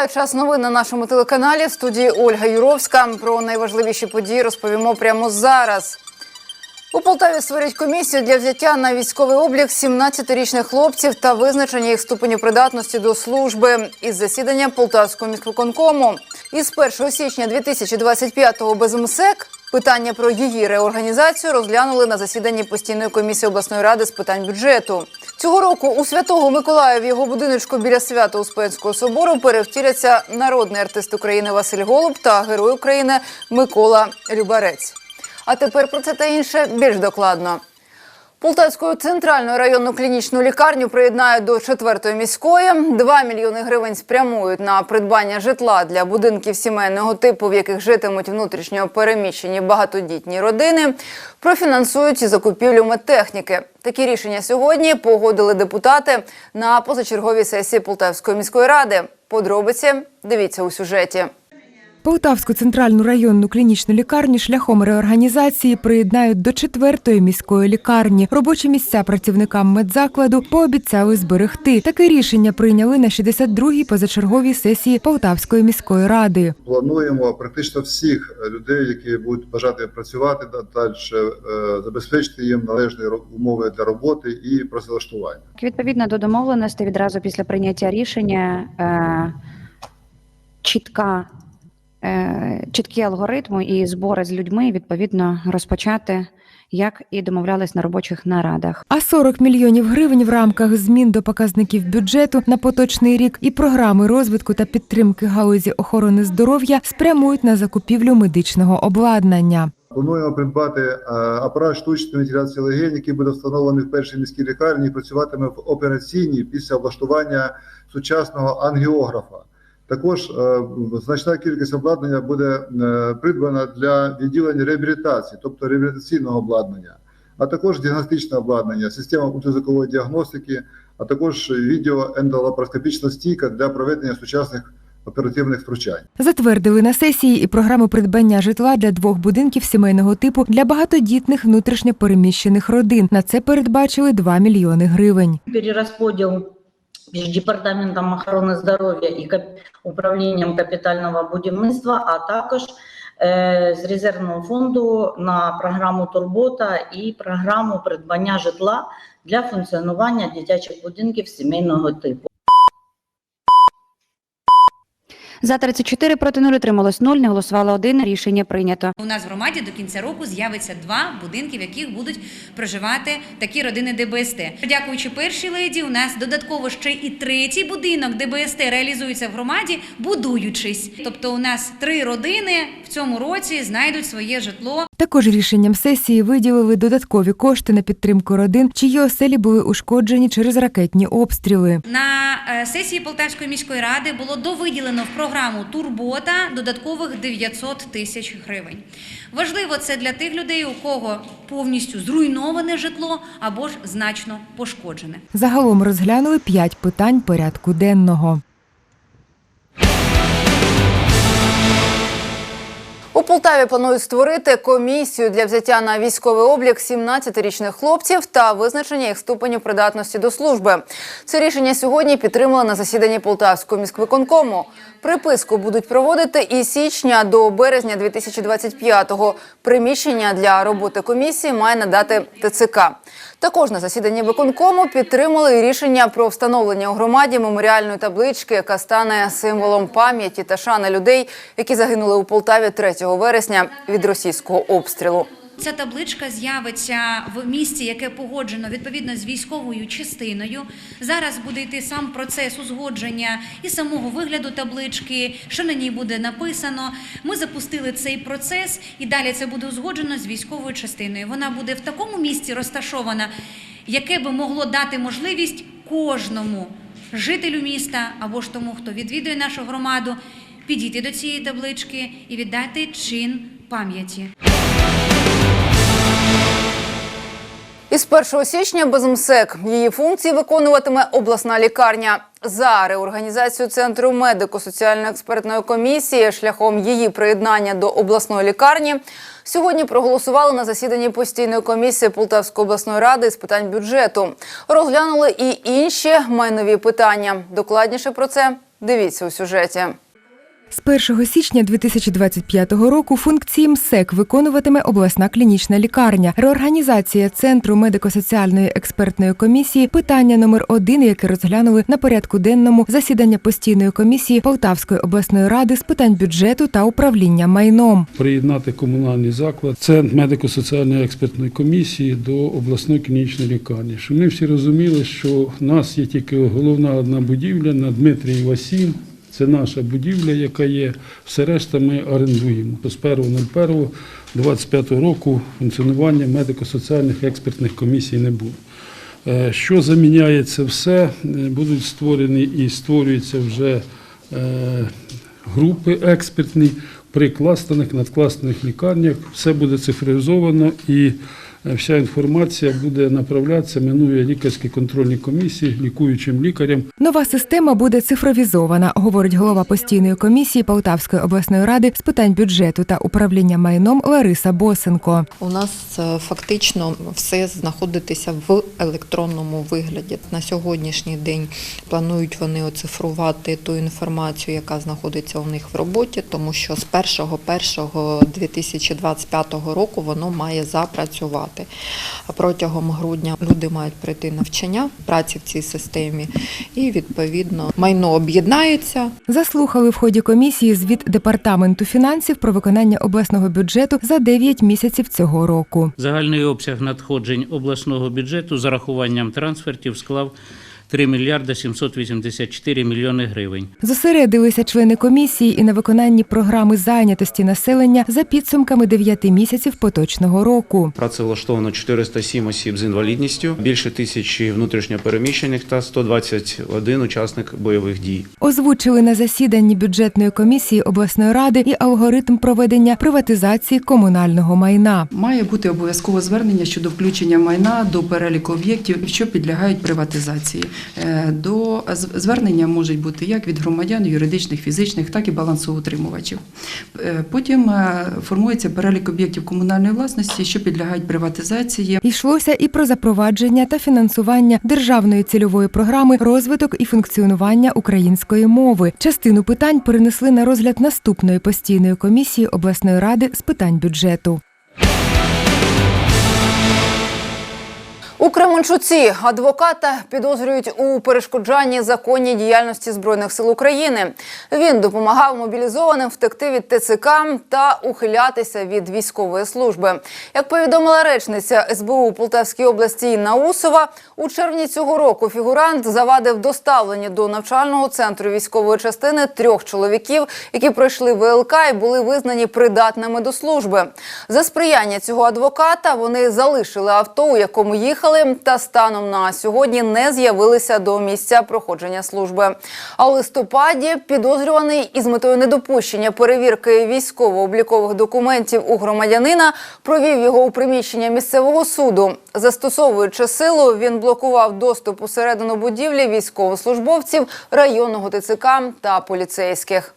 Вітаю час новин на нашому телеканалі. В студії Ольга Юровська. Про найважливіші події розповімо прямо зараз. У Полтаві створять комісію для взяття на військовий облік 17-річних хлопців та визначення їх ступеню придатності до служби із засідання Полтавського міськвиконкому. Із 1 січня 2025-го без МСЕК питання про її реорганізацію розглянули на засіданні постійної комісії обласної ради з питань бюджету. Цього року у святого Миколая в його будиночку біля свято Успенського собору перевтіляться народний артист України Василь Голуб та герой України Микола Любарець. А тепер про це та інше більш докладно. Полтавську центральну районну клінічну лікарню приєднають до четвертої міської. 2 мільйони гривень спрямують на придбання житла для будинків сімейного типу, в яких житимуть внутрішньо переміщені багатодітні родини. Профінансують і закупівлю медтехніки. Такі рішення сьогодні погодили депутати на позачерговій сесії Полтавської міської ради. Подробиці дивіться у сюжеті. Полтавську центральну районну клінічну лікарню шляхом реорганізації приєднають до четвертої міської лікарні. Робочі місця працівникам медзакладу пообіцяли зберегти. Таке рішення прийняли на 62-й позачерговій сесії Полтавської міської ради. Плануємо практично всіх людей, які будуть бажати працювати далі, забезпечити їм належні умови для роботи і працевлаштування. Відповідно до домовленостей, відразу після прийняття рішення е, чітка, е, чіткі алгоритми і збори з людьми відповідно розпочати, як і домовлялись на робочих нарадах. А 40 мільйонів гривень в рамках змін до показників бюджету на поточний рік і програми розвитку та підтримки галузі охорони здоров'я спрямують на закупівлю медичного обладнання. Плануємо придбати е, апарат штучної вентиляції легень, який буде встановлений в першій міській лікарні і працюватиме в операційній після облаштування сучасного ангіографа. Також е, значна кількість обладнання буде е, придбана для відділення реабілітації, тобто реабілітаційного обладнання, а також діагностичне обладнання, система ультразвукової діагностики, а також відеоендолапароскопічна стійка для проведення сучасних оперативних втручань. Затвердили на сесії і програму придбання житла для двох будинків сімейного типу для багатодітних внутрішньо переміщених родин. На це передбачили 2 мільйони гривень. перерозподіл між департаментом охорони здоров'я і управлінням капітального будівництва, а також е, з резервного фонду на програму Турбота і програму придбання житла для функціонування дитячих будинків сімейного типу. За 34 проти 0 утрималось 0, не голосувало 1, рішення прийнято. У нас в громаді до кінця року з'явиться два будинки, в яких будуть проживати такі родини ДБСТ. Дякуючи першій леді, у нас додатково ще і третій будинок ДБСТ реалізується в громаді, будуючись. Тобто, у нас три родини в цьому році знайдуть своє житло. Також рішенням сесії виділили додаткові кошти на підтримку родин, чиї оселі були ушкоджені через ракетні обстріли. На е, сесії Полтавської міської ради було довиділено в програму Турбота додаткових 900 тисяч гривень. Важливо це для тих людей, у кого повністю зруйноване житло або ж значно пошкоджене. Загалом розглянули п'ять питань порядку денного. У Полтаві планують створити комісію для взяття на військовий облік 17-річних хлопців та визначення їх ступеню придатності до служби. Це рішення сьогодні підтримали на засіданні Полтавського міськвиконкому. Приписку будуть проводити із січня до березня 2025-го. Приміщення для роботи комісії має надати ТЦК. Також на засіданні виконкому підтримали рішення про встановлення у громаді меморіальної таблички, яка стане символом пам'яті та шани людей, які загинули у Полтаві 3 вересня від російського обстрілу. Ця табличка з'явиться в місті, яке погоджено відповідно з військовою частиною. Зараз буде йти сам процес узгодження і самого вигляду таблички, що на ній буде написано. Ми запустили цей процес, і далі це буде узгоджено з військовою частиною. Вона буде в такому місці розташована, яке би могло дати можливість кожному жителю міста або ж тому, хто відвідує нашу громаду, підійти до цієї таблички і віддати чин пам'яті. Із 1 січня без МСЕК її функції виконуватиме обласна лікарня. За реорганізацію центру медико-соціально-експертної комісії шляхом її приєднання до обласної лікарні сьогодні проголосували на засіданні постійної комісії Полтавської обласної ради з питань бюджету. Розглянули і інші майнові питання. Докладніше про це Дивіться у сюжеті. З 1 січня 2025 року функції МСЕК виконуватиме обласна клінічна лікарня. Реорганізація центру медико-соціальної експертної комісії питання номер один, яке розглянули на порядку денному засідання постійної комісії Полтавської обласної ради з питань бюджету та управління майном. приєднати комунальний заклад, центр медико-соціальної експертної комісії до обласної клінічної лікарні. Ми всі розуміли, що в нас є тільки головна одна будівля на Дмитрієва 7. Це наша будівля, яка є. Все решта ми орендуємо. З 1.01.25 року функціонування медико-соціальних експертних комісій не було. Е, Що заміняє це все? Е, Будуть створені і створюються вже е, групи експертні при кластерних, надкластерних лікарнях. Все буде цифровізовано і вся інформація буде направлятися, минує лікарські контрольні комісії, лікуючим лікарям. Нова система буде цифровізована, говорить голова постійної комісії Полтавської обласної ради з питань бюджету та управління майном Лариса Босенко. У нас е, фактично все знаходитися в електронному вигляді. На сьогоднішній день планують вони оцифрувати ту інформацію, яка знаходиться у них в роботі, тому що з 1.1.2025 року воно має запрацювати. А Протягом грудня люди мають пройти навчання праці в цій системі, і відповідно майно об'єднається. Заслухали в ході комісії звіт департаменту фінансів про виконання обласного бюджету за 9 місяців цього року. Загальний обсяг надходжень обласного бюджету з рахуванням трансфертів склав 3 мільярди 784 мільйони гривень. Зосередилися члени комісії і на виконанні програми зайнятості населення за підсумками 9 місяців поточного року. Працевлаштовано 407 осіб з інвалідністю, більше тисячі внутрішньопереміщених та 121 учасник бойових дій. Озвучили на засіданні бюджетної комісії обласної ради і алгоритм проведення приватизації комунального майна. Має бути обов'язкове звернення щодо включення майна до переліку об'єктів, що підлягають приватизації. Е, До звернення можуть бути як від громадян, юридичних, фізичних, так і балансоутримувачів. Е, Потім е, формується перелік об'єктів комунальної власності, що підлягають приватизації. Йшлося і про запровадження та фінансування державної цільової програми розвиток і функціонування української мови. Частину питань перенесли на розгляд наступної постійної комісії обласної ради з питань бюджету. У Кременчуці адвоката підозрюють у перешкоджанні законній діяльності збройних сил України. Він допомагав мобілізованим втекти від ТЦК та ухилятися від військової служби. Як повідомила речниця СБУ Полтавській області Інна Усова, у червні цього року фігурант завадив доставлення до навчального центру військової частини трьох чоловіків, які пройшли ВЛК і були визнані придатними до служби. За сприяння цього адвоката вони залишили авто, у якому їхали, та станом на сьогодні не з'явилися до місця проходження служби. А у листопаді підозрюваний із метою недопущення перевірки військово-облікових документів у громадянина провів його у приміщення місцевого суду. Застосовуючи силу, він блокував доступ усередину будівлі військовослужбовців районного ТЦК та поліцейських.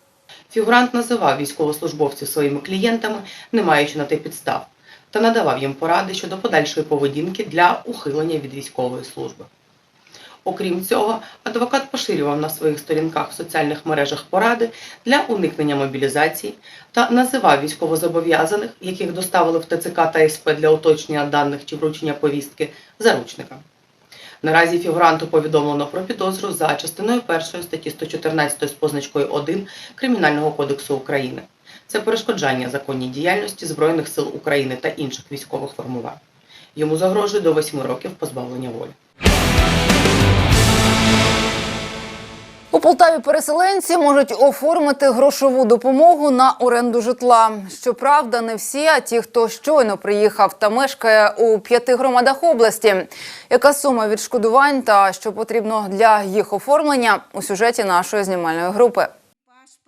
Фігурант називав військовослужбовців своїми клієнтами, не маючи на те підстав, та надавав їм поради щодо подальшої поведінки для ухилення від військової служби. Окрім цього, адвокат поширював на своїх сторінках в соціальних мережах поради для уникнення мобілізації та називав військовозобов'язаних, яких доставили в ТЦК та СП для уточнення даних чи вручення повістки, заручникам. Наразі фігуранту повідомлено про підозру за частиною 1 статті 114 з позначкою 1 Кримінального кодексу України. Це перешкоджання законній діяльності Збройних сил України та інших військових формувань. Йому загрожує до 8 років позбавлення волі. У Полтаві переселенці можуть оформити грошову допомогу на оренду житла. Щоправда, не всі, а ті, хто щойно приїхав та мешкає у п'яти громадах області. Яка сума відшкодувань та що потрібно для їх оформлення у сюжеті нашої знімальної групи.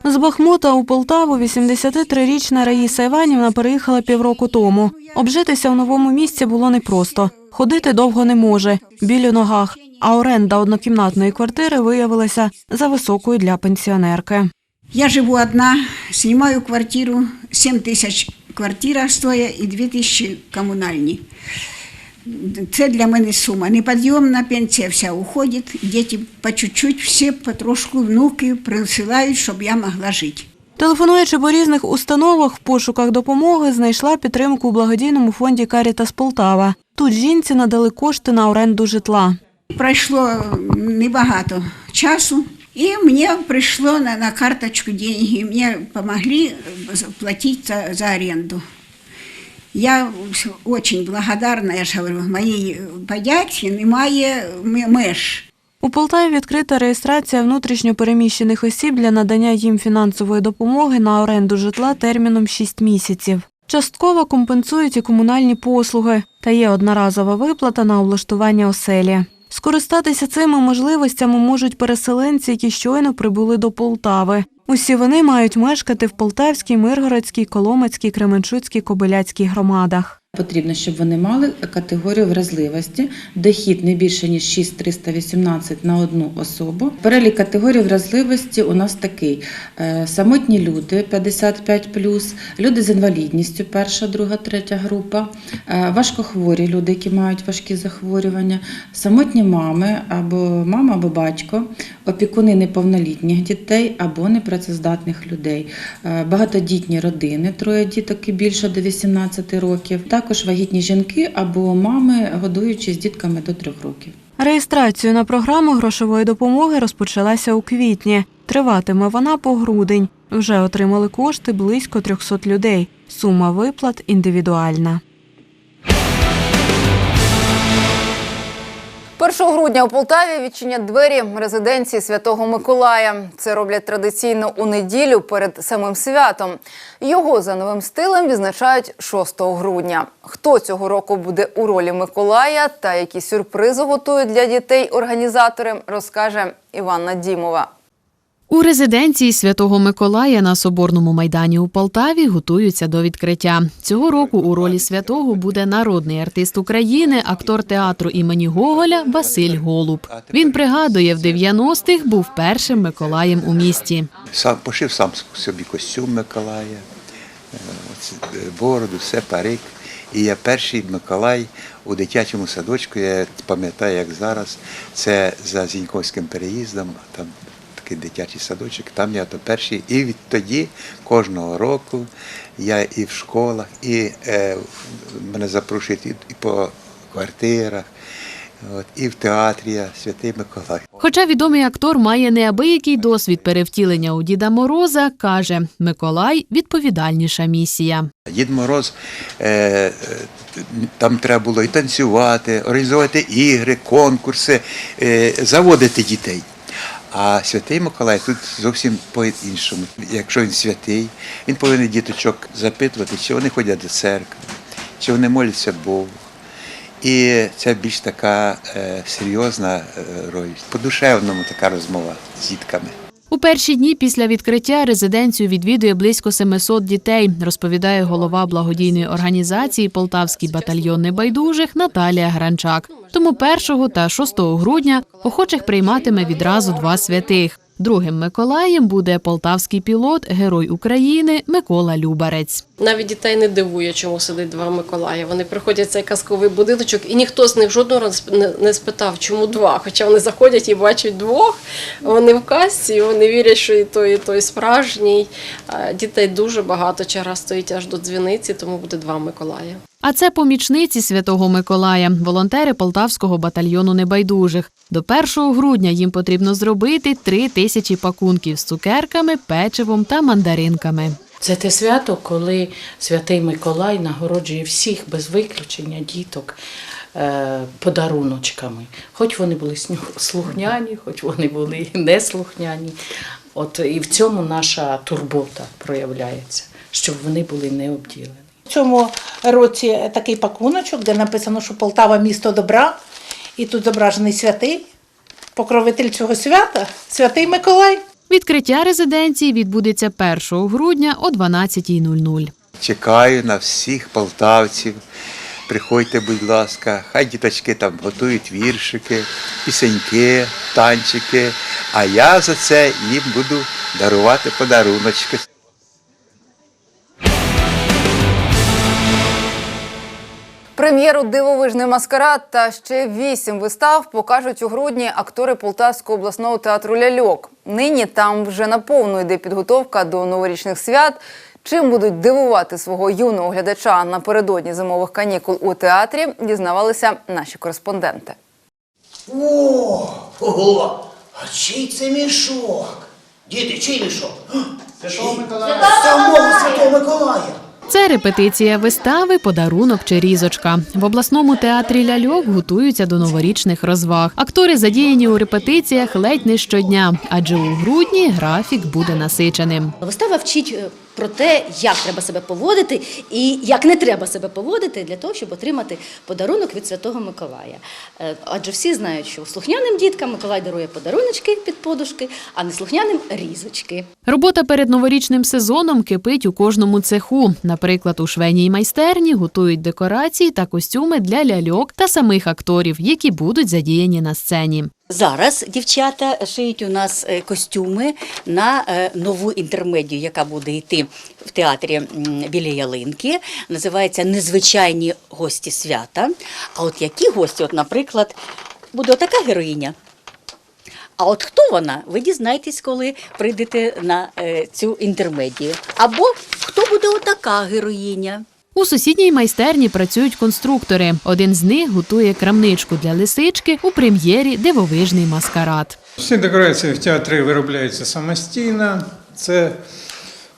З Бахмута у Полтаву 83-річна Раїса Іванівна переїхала півроку тому. Обжитися в новому місці було непросто. Ходити довго не може, біль у ногах, а оренда однокімнатної квартири виявилася за високою для пенсіонерки. Я живу одна, снимаю квартиру, 7 тысяч квартира стоит и 2 тысячи коммунальні. Це для мене сума. Неподйомна пенсія вся уходить, діти по чуть-чуть, всі потрошку внуки присилають, щоб я могла жити. Телефонуючи по різних установах в пошуках допомоги, знайшла підтримку у благодійному фонді Карітас Полтава. Тут жінці надали кошти на оренду житла. Пройшло небагато часу, і мені прийшло на, на карточку деньги, мені допомогли платити за, за оренду. Я дуже благодарна, я ж говорю, моїй подяці немає меж. У Полтаві відкрита реєстрація внутрішньопереміщених осіб для надання їм фінансової допомоги на оренду житла терміном 6 місяців. Частково компенсують і комунальні послуги та є одноразова виплата на облаштування оселі. Скористатися цими можливостями можуть переселенці, які щойно прибули до Полтави. Усі вони мають мешкати в Полтавській, Миргородській, Коломацькій, Кременчуцькій, Кобиляцькій громадах. Потрібно, щоб вони мали категорію вразливості, дохід не більше ніж 6,318 на одну особу. Перелік категорій вразливості у нас такий: Е, самотні люди 55+, люди з інвалідністю, перша, друга, третя група, е, важкохворі люди, які мають важкі захворювання, самотні мами або мама або батько, опікуни неповнолітніх дітей або непрацездатних людей, е, багатодітні родини, троє діток і більше до 18 років, також вагітні жінки або мами, годуючи з дітками до трьох років. Реєстрацію на програму грошової допомоги розпочалася у квітні. Триватиме вона по грудень. Вже отримали кошти близько 300 людей. Сума виплат індивідуальна. 1 грудня у Полтаві відчинять двері резиденції Святого Миколая. Це роблять традиційно у неділю перед самим святом. Його за новим стилем відзначають 6 грудня. Хто цього року буде у ролі Миколая та які сюрпризи готують для дітей організатори, розкаже Іванна Дімова. У резиденції Святого Миколая на Соборному майдані у Полтаві готуються до відкриття. Цього року у ролі святого буде народний артист України, актор театру імені Гоголя Василь Голуб. Він пригадує, в 90-х був першим Миколаєм у місті. Сам пошив сам собі костюм Миколая, е, е, бороду, все парик. І я перший Миколай у дитячому садочку, я пам'ятаю, як зараз, це за Зіньковським переїздом, там такий дитячий садочок, там я то перший. І відтоді кожного року я і в школах, і е, мене запрошують і, і по квартирах, от, і в театрі я Святий Миколай. Хоча відомий актор має неабиякий досвід перевтілення у Діда Мороза, каже Миколай відповідальніша місія. Дід Мороз, е, там треба було і танцювати, організовувати ігри, конкурси, е, заводити дітей. А святий Миколай тут зовсім по-іншому. Якщо він святий, він повинен діточок запитувати, чи вони ходять до церкви, чи вони моляться Богу. І це більш така е, серйозна е, роль, по-душевному така розмова з дітками. У перші дні після відкриття резиденцію відвідує близько 700 дітей, розповідає голова благодійної організації Полтавський батальйон небайдужих Наталія Гранчак. Тому 1 та 6 грудня охочих прийматиме відразу два святих. Другим Миколаєм буде полтавський пілот, герой України Микола Любарець. Навіть дітей не дивує, чому сидить два Миколаї. Вони приходять в цей казковий будиночок, і ніхто з них жодного разу не- спитав, чому два. Хоча вони заходять і бачать двох. Вони в касці, і вони вірять, що і той, і той справжній. Дітей дуже багато. Черга стоїть аж до дзвіниці, тому буде два Миколаї. А це помічниці Святого Миколая, волонтери Полтавського батальйону небайдужих. До 1 грудня їм потрібно зробити три тисячі пакунків з цукерками, печивом та мандаринками. Це те свято, коли святий Миколай нагороджує всіх без виключення діток е, подаруночками. Хоч вони були слухняні, хоч вони були неслухняні. От і в цьому наша турбота проявляється, щоб вони були не обділені. В цьому році такий пакуночок, де написано, що Полтава місто добра, і тут зображений святий, покровитель цього свята, святий Миколай. Відкриття резиденції відбудеться 1 грудня о 12.00. Чекаю на всіх полтавців. Приходьте, будь ласка, хай діточки там готують віршики, пісеньки, танчики. А я за це їм буду дарувати подаруночки. Прем'єру Дивовижний маскарад та ще вісім вистав покажуть у грудні актори Полтавського обласного театру Ляльок. Нині там вже наповну йде підготовка до новорічних свят. Чим будуть дивувати свого юного глядача напередодні зимових канікул у театрі, дізнавалися наші кореспонденти. О, ого! А чий це мішок? Діти, чий мішок? Святого Миколая. Самого Святого Миколая. Це репетиція вистави Подарунок чи різочка. В обласному театрі ляльок готуються до новорічних розваг. Актори задіяні у репетиціях ледь не щодня, адже у грудні графік буде насиченим. Вистава вчить е, про те, як треба себе поводити і як не треба себе поводити для того, щоб отримати подарунок від Святого Миколая. Е, Адже всі знають, що слухняним діткам Миколай дарує подаруночки під подушки, а неслухняним різочки. Робота перед новорічним сезоном кипить у кожному цеху. Наприклад, у швейній майстерні готують декорації та костюми для ляльок та самих акторів, які будуть задіяні на сцені. Зараз дівчата шиють у нас е, костюми на е, нову інтермедію, яка буде йти в театрі біля ялинки. Називається Незвичайні гості свята. А от які гості? От, наприклад, буде така героїня. А от хто вона? Ви дізнаєтесь, коли прийдете на е, цю інтермедію. Або хто буде отака героїня? У сусідній майстерні працюють конструктори. Один з них готує крамничку для лисички у прем'єрі Дивовижний маскарад. Всі декорації в театрі виробляються самостійно. Це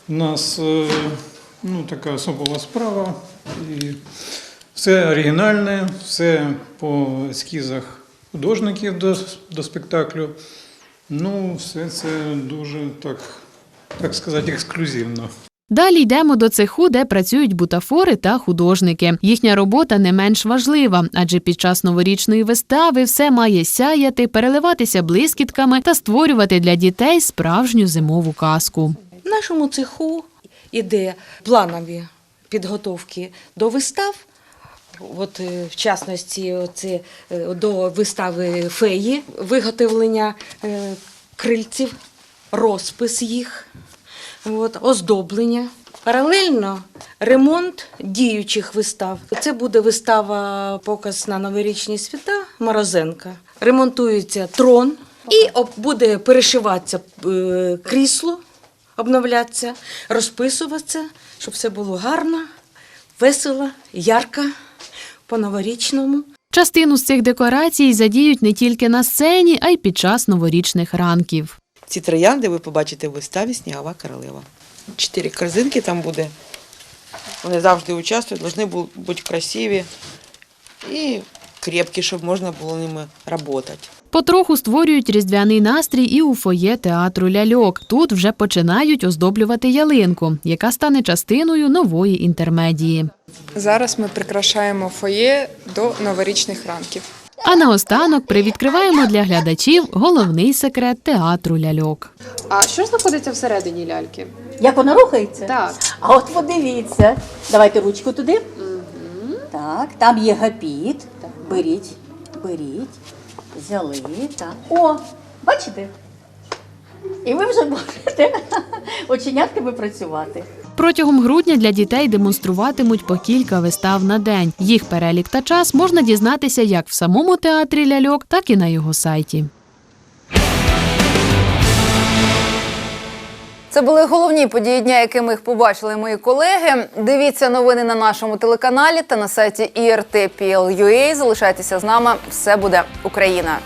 у нас е, ну, така особова справа. І все оригінальне, все по ескізах художників до, до спектаклю. Ну, все це дуже так, так сказати, ексклюзивно. Далі йдемо до цеху, де працюють бутафори та художники. Їхня робота не менш важлива, адже під час новорічної вистави все має сяяти, переливатися блискітками та створювати для дітей справжню зимову казку. В нашому цеху іде планові підготовки до вистав. От, е, в частності, оце, е, до вистави феї, виготовлення е, крильців, розпис їх, от, оздоблення. Паралельно ремонт діючих вистав. Це буде вистава показ на новорічні свята Морозенка. Ремонтується трон і буде перешиватися е, крісло, обновлятися, розписуватися, щоб все було гарно, весело, ярко, по-новорічному. Частину з цих декорацій задіють не тільки на сцені, а й під час новорічних ранків. Ці троянди ви побачите в виставі Снігова королева. Чотири корзинки там буде. Вони завжди участвують, повинні бути красиві і крепкі, щоб можна було ними працювати. Потроху створюють різдвяний настрій і у фоє театру ляльок. Тут вже починають оздоблювати ялинку, яка стане частиною нової інтермедії. Зараз ми прикрашаємо фоє до новорічних ранків. А наостанок привідкриваємо для глядачів головний секрет театру ляльок. А що знаходиться всередині ляльки? Як вона рухається? Так. А от подивіться. Давайте ручку туди. Так, там є гапіт. Беріть, беріть. Взяли. Так. О, бачите? І ви вже можете оченятками працювати. Протягом грудня для дітей демонструватимуть по кілька вистав на день. Їх перелік та час можна дізнатися як в самому театрі ляльок, так і на його сайті. Це були головні події дня, якими їх побачили мої колеги. Дивіться новини на нашому телеканалі та на сайті IRT.PL.UA. Залишайтеся з нами. Все буде Україна.